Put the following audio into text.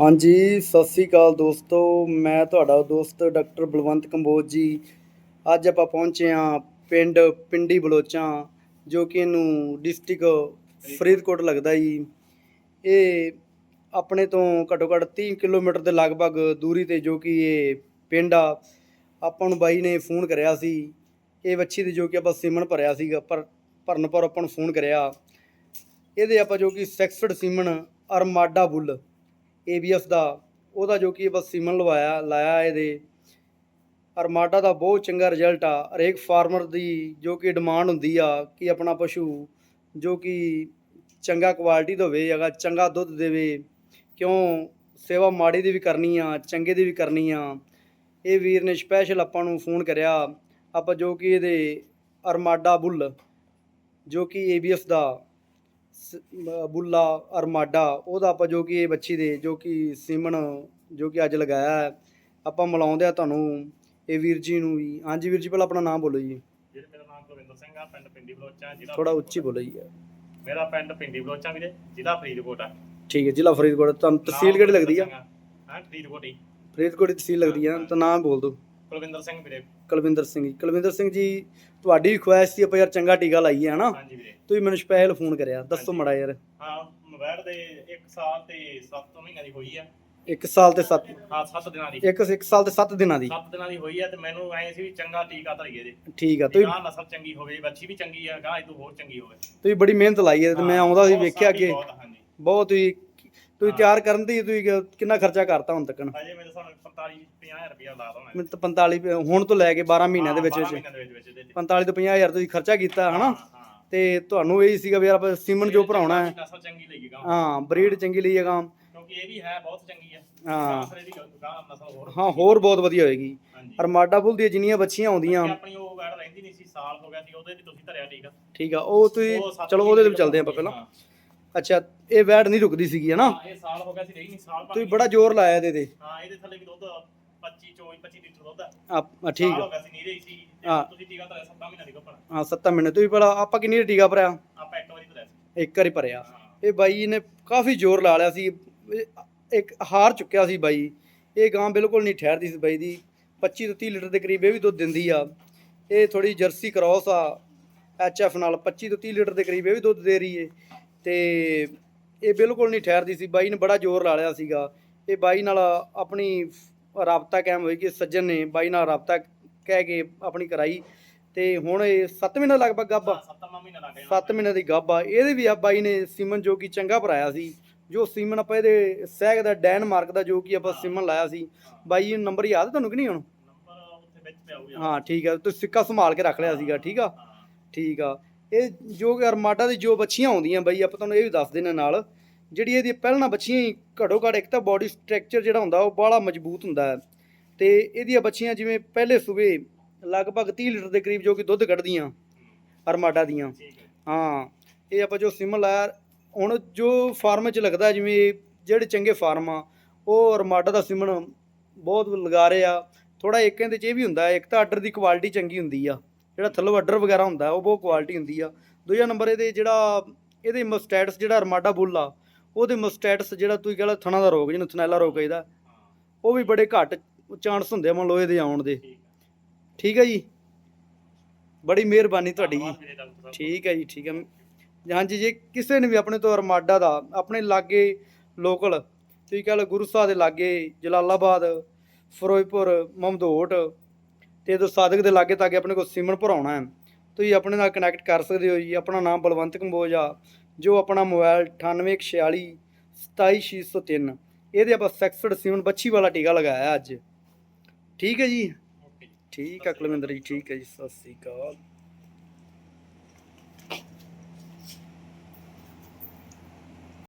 ਹਾਂਜੀ, ਸਤਿ ਸ੍ਰੀ ਅਕਾਲ ਦੋਸਤੋ। ਮੈਂ ਤੁਹਾਡਾ ਦੋਸਤ ਡਾਕਟਰ ਬਲਵੰਤ ਕੰਬੋਜ ਜੀ। ਅੱਜ ਆਪਾਂ ਪਹੁੰਚੇ ਹਾਂ ਪਿੰਡ ਪਿੰਡੀ ਬਲੋਚਾਂ, ਜੋ ਕਿ ਇਹਨੂੰ ਡਿਸਟ੍ਰਿਕਟ ਫਰੀਦਕੋਟ ਲੱਗਦਾ ਜੀ। ਇਹ ਆਪਣੇ ਤੋਂ ਘੱਟੋ ਘੱਟ 30 ਕਿਲੋਮੀਟਰ ਦੇ ਲਗਭਗ ਦੂਰੀ ਤੇ ਜੋ ਕਿ ਇਹ ਪਿੰਡ ਆ। ਆਪਾਂ ਨੂੰ ਬਾਈ ਨੇ ਫੋਨ ਕਰਿਆ ਸੀ। ਇਹ ਵੱਛੀ ਦੀ ਜੋ ਕਿ ਆਪਾਂ ਸੀਮਨ ਭਰਿਆ ਸੀਗਾ, ਪਰ ਭਰਨ ਪਰ ਆਪਾਂ ਨੂੰ ਫੋਨ ਕਰਿਆ। ਇਹਦੇ ਆਪਾਂ ਜੋ ਕਿ ਸੈਕਸਡ ਸੀਮਨ ਅਰਮਾਡਾ ਬੁੱਲ। ਏਬੀਐਸ ਦਾ, ਉਹਦਾ ਜੋ ਕਿ ਬਸ ਸੀਮਨ ਲਵਾਇਆ, ਲਾਇਆ ਇਹਦੇ। ਅਰਮਾਡਾ ਦਾ ਬਹੁਤ ਚੰਗਾ ਰਿਜ਼ਲਟ ਆ। ਹਰੇਕ ਫਾਰਮਰ ਦੀ ਜੋ ਕਿ ਡਿਮਾਂਡ ਹੁੰਦੀ ਆ ਕਿ ਆਪਣਾ ਪਸ਼ੂ ਜੋ ਕਿ ਚੰਗਾ ਕੁਆਲਿਟੀ ਦਾ ਹੋਵੇ ਹੈਗਾ ਚੰਗਾ ਦੁੱਧ ਦੇਵੇ, ਕਿਉਂ ਸੇਵਾ ਮਾੜੀ ਦੀ ਵੀ ਕਰਨੀ ਆ, ਚੰਗੇ ਦੀ ਵੀ ਕਰਨੀ ਆ। ਇਹ ਵੀਰ ਨੇ ਸਪੈਸ਼ਲ ਆਪਾਂ ਨੂੰ ਫੋਨ ਕਰਿਆ, ਆਪਾਂ ਜੋ ਕਿ ਇਹਦੇ ਅਰਮਾਡਾ ਬੁੱਲ, ਜੋ ਕਿ ਏਬੀਐਸ ਦਾ ਸ- ਮ- ਬੁੱਲਾ ਅਰਮਾਡਾ ਉਹਦਾ ਆਪਾਂ ਜੋ ਕਿ ਇਹ ਬੱਚੀ ਦੇ ਜੋ ਕਿ ਸੀਮਨ ਜੋ ਕਿ ਅੱਜ ਲਗਾਇਆ ਹੈ ਆਪਾਂ ਮਿਲਾਉਂਦੇ ਆ ਤੁਹਾਨੂੰ। ਇਹ ਵੀਰ ਜੀ ਨੂੰ ਵੀ। ਹਾਂਜੀ ਵੀਰ ਜੀ ਪਹਿਲਾਂ ਆਪਣਾ ਨਾਮ ਬੋਲੋ ਜੀ। ਵੀਰੇ ਮੇਰਾ ਨਾਮ ਕੁਲਵਿੰਦਰ ਸਿੰਘ ਆ ਪਿੰਡ ਪਿੰਡੀ ਬਲੋਚਾਂ ਜ਼ਿਲ੍ਹਾ ਥੋੜਾ ਉੱਚੀ ਬੋਲੋ ਜੀ ਮੇਰਾ ਪਿੰਡ ਪਿੰਡੀ ਬਲੋਚਾਂ ਵੀਰੇ ਜ਼ਿਲ੍ਹਾ ਫਰੀਦਕੋਟ ਆ। ਠੀਕ ਹੈ ਜ਼ਿਲ੍ਹਾ ਫਰੀਦਕੋਟ। ਤੁਹਾਨੂੰ ਤਹਿਸੀਲ ਕਿਹੜੀ ਲੱਗਦੀ ਆ। ਹਾਂ ਫਰੀਦਕੋਟ ਹੀ। ਫਰੀਦਕੋਟ ਦੀ ਤਹਿਸੀਲ ਲੱਗਦੀ ਆ। ਤਾਂ ਨਾਮ ਬੋਲ ਦਿਓ। ਕੁਲਵਿੰਦਰ ਸਿੰਘ ਵੀਰੇ। ਕੁਲਵਿੰਦਰ ਸਿੰਘ ਜੀ। ਕੁਲਵਿੰਦਰ ਸਿੰਘ ਜੀ ਤੁਹਾਡੀ ਵੀ ਖੁਆਇਸ਼ ਸੀ ਆਪਾਂ ਯਾਰ ਚੰਗਾ ਟੀਕਾ ਲਾਈਏ ਹਨਾ? ਹਾਂਜੀ ਵੀਰੇ। ਤੁਸੀਂ ਮੈਨੂੰ ਸਪੈਸ਼ਲ ਫੋਨ ਕਰਿਆ ਦੱਸੋ। ਮੜਾ ਯਾਰ। ਹਾਂ ਮੋਬਾਈਲ ਦੇ 1 ਸਾਲ ਤੇ 7 ਮਹੀਨਿਆਂ ਦੀ ਹੋਈ ਆ। 1 ਸਾਲ ਤੇ 7 ਹਾਂ 7 ਦਿਨਾਂ ਦੀ। ਇੱਕ ਇੱਕ ਸਾਲ ਤੇ 7 ਦਿਨਾਂ ਦੀ। 7 ਦਿਨਾਂ ਦੀ ਹੋਈ ਆ ਤੇ ਮੈਨੂੰ ਐ ਸੀ ਵੀ ਚੰਗਾ ਟੀਕਾ ਧਰੀਏ ਦੇ ਠੀਕ ਆ ਤੁਸੀਂ ਗਾਂ ਨਸਲ ਚੰਗੀ ਹੋਵੇ ਬੱਚੀ ਵੀ ਚੰਗੀ ਆ ਗਾਂ ਇਹ ਤੋਂ ਹੋਰ ਚੰਗੀ ਹੋਵੇ। ਤੁਸੀਂ ਬੜੀ ਮਿਹਨਤ ਲਾਈ ਹੈ ਤੇ ਮੈਂ ਆਉਂਦਾ ਸੀ ਵੇਖਿਆ ਹਾਂਜੀ। ਬਹੁਤ ਹੀ ਤੁਸੀਂ। ਤਿਆਰ ਕਰਨ ਦੀ ਤੁਸੀਂ ਕਿ- ਕਿੰਨਾ ਖਰਚਾ ਕਰਤਾ ਹੁਣ ਤੱਕ ਅਜੇ ਮੇਰੇ ਸਾਨੂੰ 45 50000 ਰੁਪਇਆ ਲਾ ਮੈਨੂੰ ਤਾਂ 45 ਹੁਣ ਤੋਂ ਲੈ ਕੇ 12 ਮਹੀਨਿਆਂ ਦੇ ਵਿੱਚ ਵਿੱਚ। ਮਹੀਨਿਆਂ ਦੇ ਵਿੱਚ ਵਿੱਚ ਇਹਦੇ ਤੇ। 45 ਤੋਂ 50000 ਤੁਸੀਂ ਖਰਚਾ ਕੀਤਾ ਹਨਾ? ਹਾਂ। ਤੇ ਤੁਹਾਨੂੰ ਇਹ ਸੀਗਾ ਵੀ ਯਾਰ ਆਪਾਂ ਸੀਮਨ ਜੋ ਭਰਾਉਣਾ ਹੈ। ਨਸਲ ਚੰਗੀ ਲੱਗੇਗਾ ਹਾਂ ਬਰੀਡ ਚੰਗੀ ਲਈਏਗਾ ਕਿਉਂਕਿ ਇਹ ਵੀ ਹੈ ਬਹੁਤ ਚੰਗੀ ਹਾਂ। ਗਾਂ ਨਸਲ ਹੋਰ ਹਾਂ ਹੋਰ ਬਹੁਤ ਵਧੀਆ ਹੋਏਗੀ। ਹਾਂਜੀ। ਅਰਮਾਡਾ ਬੁੱਲ ਦੀਆਂ ਜਿੰਨੀਆਂ ਬੱਚੀਆਂ ਆਉਂਦੀਆਂ। ਤੇ ਆਪਣੀ ਉਹ ਵੈੜ ਰਹਿੰਦੀ ਨਹੀਂ ਸੀ ਸਾਲ ਹੋ ਗਿਆ ਸੀ ਉਹਦੇ ਵੀ ਤੁਸੀਂ ਧਰਿਆ ਠੀਕ ਆ। ਠੀਕ ਆ ਉਹ ਤੁਸੀਂ ਚਲੋ ਉਹਦੇ ਤੇ ਵੀ ਚੱਲਦੇ ਆਪਾਂ ਪਹਿਲਾਂ। ਹਾਂ। ਅੱਛਾ ਇਹ ਵੈੜ ਨਹੀਂ ਰੁਕਦੀ ਸੀਗੀ ਹਨਾ? ਹਾਂ, ਇਹ ਸਾਲ ਹੋ ਗਿਆ ਸੀ ਰਹੀ ਨਹੀਂ ਸਾਲ ਤੁਸੀਂ ਬੜਾ ਜ਼ੋਰ ਲਾਇਆ ਇਹਦੇ ਤੇ। ਹਾਂ ਇਹਦੇ ਥੱਲੇ ਵੀ ਦੁੱਧ 25 24 25 ਲੀਟਰ ਦੁੱਧ ਆ। ਆ ਠੀਕ ਸਾਲ ਆ। ਹੋ ਗਿਆ ਸੀ ਨਹੀਂ ਰਹੀ ਸੀ। ਤੇ ਹਾਂ। ਤੁਸੀਂ ਟੀਕਾ ਧਰਿਆ 7 ਮਹੀਨਿਆਂ ਦੀ ਗੱਪਣ ਹਾਂ 7 ਮਹੀਨੇ ਤੁਸੀਂ ਪਹਿਲਾਂ ਆਪਾਂ ਕਿੰਨੀ ਦਾ ਟੀਕਾ ਭਰਿਆ? ਆਪਾਂ ਇੱਕ ਵਾਰੀ ਸੀ। ਇੱਕ ਵਾਰੀ ਭਰਿਆ। ਹਾਂ। ਇਹ ਬਾਈ ਨੇ ਕਾਫੀ ਜ਼ੋਰ ਲਾ ਲਿਆ ਸੀ। ਇਹ ਇੱਕ ਹਾਰ ਚੁੱਕਿਆ ਸੀ ਬਾਈ। ਇਹ ਗਾਂ ਬਿਲਕੁਲ ਨਹੀਂ ਠਹਿਰਦੀ ਸੀ ਬਾਈ ਦੀ। 25 ਤੋਂ 30 ਲੀਟਰ ਦੇ ਕਰੀਬ ਇਹ ਵੀ ਦੁੱਧ ਦਿੰਦੀ ਆ। ਇਹ ਥੋੜੀ ਜਰਸੀ ਕ੍ਰਾਸ ਆ। ਐਚਐਫ ਨਾਲ 25 ਤੋਂ 30 ਲੀਟਰ ਦੇ ਕਰੀਬ ਇਹ ਵੀ ਦੁੱਧ ਦੇ ਰਹੀ ਏ। ਤੇ ਇਹ ਬਿਲਕੁਲ ਨਹੀਂ ਠਹਿਰਦੀ ਸੀ। ਬਾਈ ਨੇ ਬੜਾ ਜ਼ੋਰ ਲਾ ਲਿਆ ਸੀਗਾ। ਇਹ ਬਾਈ ਨਾਲ ਆਪਣੀ ਰਾਬਤਾ ਕਾਇਮ ਹੋਈ ਕਿ ਸੱਜਣ ਨੇ ਬਾਈ ਨਾਲ ਰਾਬਤਾ ਕਹਿ ਕੇ ਆਪਣੀ ਕਰਾਈ। ਤੇ ਹੁਣ ਇਹ 7 ਮਹੀਨੇ ਲਗਭਗ ਗੱਭਾ 7 ਮਹੀਨਾ ਲੱਗ ਗਿਆ। 7 ਮਹੀਨੇ ਦੀ ਗੱਭ ਆ। ਇਹਦੇ ਵੀ ਆ ਬਾਈ ਨੇ ਸੀਮਨ ਜੋ ਕਿ ਚੰਗਾ ਭਰਾਇਆ ਸੀ। ਜੋ ਸੀਮਨ ਆਪਾਂ ਇਹਦੇ ਸਹਿਗ ਦਾ ਡੈਨਮਾਰਕ ਦਾ ਜੋ ਕਿ ਆਪਾਂ ਸੀਮਨ ਲਾਇਆ ਸੀ। ਬਾਈ ਇਹ ਨੰਬਰ ਯਾਦ ਤੁਹਾਨੂੰ ਕਿ ਨਹੀਂ ਹੁਣ? ਨੰਬਰ ਉੱਥੇ ਵਿੱਚ ਪਿਆ ਹੋਊਗਾ ਹਾਂ ਠੀਕ ਆ। ਤੁਸੀਂ ਸਿੱਕਾ ਸੰਭਾਲ ਕੇ ਰੱਖ ਲਿਆ ਸੀਗਾ ਠੀਕ ਆ? ਠੀਕ ਆ। ਇਹ ਜੋ ਕਿ ਅਰਮਾਡਾ ਦੀ ਜੋ ਬੱਚੀਆਂ ਆਉਂਦੀਆਂ ਬਾਈ ਆਪਾਂ ਤੁਹਾਨੂੰ ਇਹ ਵੀ ਦੱਸ ਦੇਣਾ ਨਾਲ ਜਿਹੜੀ ਇਹਦੀ ਪਹਿਲਾਂ ਬੱਚੀਆਂ ਹੀ ਘੜੋ ਘੜ ਇੱਕ ਤਾਂ ਬਾਡੀ ਸਟਰਕਚਰ ਜਿਹੜਾ ਹੁੰਦਾ ਉਹ ਬਾਹਲਾ ਮਜ਼ਬੂਤ ਹੁੰਦਾ ਹੈ। ਤੇ ਇਹਦੀਆਂ ਬੱਚੀਆਂ ਜਿਵੇਂ ਪਹਿਲੇ ਸੂਬੇ ਲਗਭਗ 30 ਲੀਟਰ ਦੇ ਕਰੀਬ ਜੋ ਕਿ ਦੁੱਧ ਕੱਢਦੀਆਂ ਅਰਮਾਡਾ ਦੀਆਂ। ਹੈ। ਇਹ ਆਪਾਂ ਜੋ ਸਿਮ ਲਾਇਆ ਹੁਣ ਜੋ ਫਾਰਮ 'ਚ ਲੱਗਦਾ ਜਿਵੇਂ ਜਿਹੜੇ ਚੰਗੇ ਫਾਰਮ ਆ ਉਹ ਅਰਮਾਡਾ ਦਾ ਸਿਮਣ ਬਹੁਤ ਲਗਾ ਰਹੇ ਆ। ਥੋੜਾ ਇੱਕ ਇਹਦੇ 'ਚ ਇਹ ਵੀ ਹੁੰਦਾ ਇੱਕ ਤਾਂ ਆਰਡਰ ਦੀ ਕੁਆਲਿਟੀ ਚੰਗੀ ਹੁੰਦੀ ਆ। ਜਿਹੜਾ ਥੱਲੋਂ ਆਰਡਰ ਵਗੈਰਾ ਹੁੰਦਾ, ਉਹ ਬਹੁਤ ਕੁਆਲਿਟੀ ਹੁੰਦੀ ਆ। ਦੂਜਾ ਨੰਬਰ ਇਹਦੇ ਜਿਹੜਾ, ਇਹਦੇ ਮਸਟੈਟਸ ਜਿਹੜਾ ਅਰਮਾਡਾ ਬੁੱਲ ਆ, ਉਹਦੇ ਮਸਟੈਟਸ ਜਿਹੜਾ ਤੁਸੀਂ ਕਹਿੰਦਾ ਥਣਾ ਦਾ ਰੋਗ, ਜਿਹਨੂੰ ਥਨੈਲਾ ਰੋਗ ਕਹਿੰਦਾ, ਉਹ ਵੀ ਬੜੇ ਘੱਟ ਚਾਂਸ ਹੁੰਦੇ ਆ, ਮੰਨ ਲਓ ਇਹਦੇ ਆਉਣ ਦੇ। ਠੀਕ ਹੈ ਜੀ? ਬੜੀ ਮਿਹਰਬਾਨੀ ਤੁਹਾਡੀ ਜੀ। ਠੀਕ ਹੈ ਜੀ, ਠੀਕ ਹੈ ਹਾਂਜੀ ਜੇ ਕਿਸੇ ਨੇ ਵੀ ਆਪਣੇ ਤੋਂ ਅਰਮਾਡਾ ਦਾ, ਆਪਣੇ ਲਾਗੇ ਲੋਕਲ ਤੁਸੀਂ ਕਹ ਲਓ ਗੁਰੂ ਸਾਹਿਬ ਦੇ ਲਾਗੇ, ਜਲਾਲਾਬਾਦ, ਫਿਰੋਜ਼ਪੁਰ, ਮਮਦੋਟ ਤੇ ਇਦੋਂ ਸਾਦਕ ਦੇ ਲਾਗੇ ਤਾਗੇ ਆਪਣੇ ਕੋਲ ਸਿਮਨ ਭਰਾਉਣਾ ਹੈ ਤੁਸੀਂ ਆਪਣੇ ਨਾਲ ਕਨੈਕਟ ਕਰ ਸਕਦੇ ਹੋ ਜੀ। ਆਪਣਾ ਨਾਮ ਬਲਵੰਤ ਕੰਬੋਜ ਆ ਜੋ ਆਪਣਾ ਮੋਬਾਈਲ 9846 27603 ਇਹਦੇ ਆਪਾਂ ਸੈਕਸਡ ਸਿਮਨ ਬੱਚੀ ਵਾਲਾ ਟੀਕਾ ਲਗਾਇਆ ਅੱਜ। ਠੀਕ ਹੈ ਜੀ? ਠੀਕ ਹੈ ਕੁਲਵਿੰਦਰ ਜੀ। ਠੀਕ ਹੈ ਜੀ ਸਤਿ ਸ੍ਰੀ ਅਕਾਲ।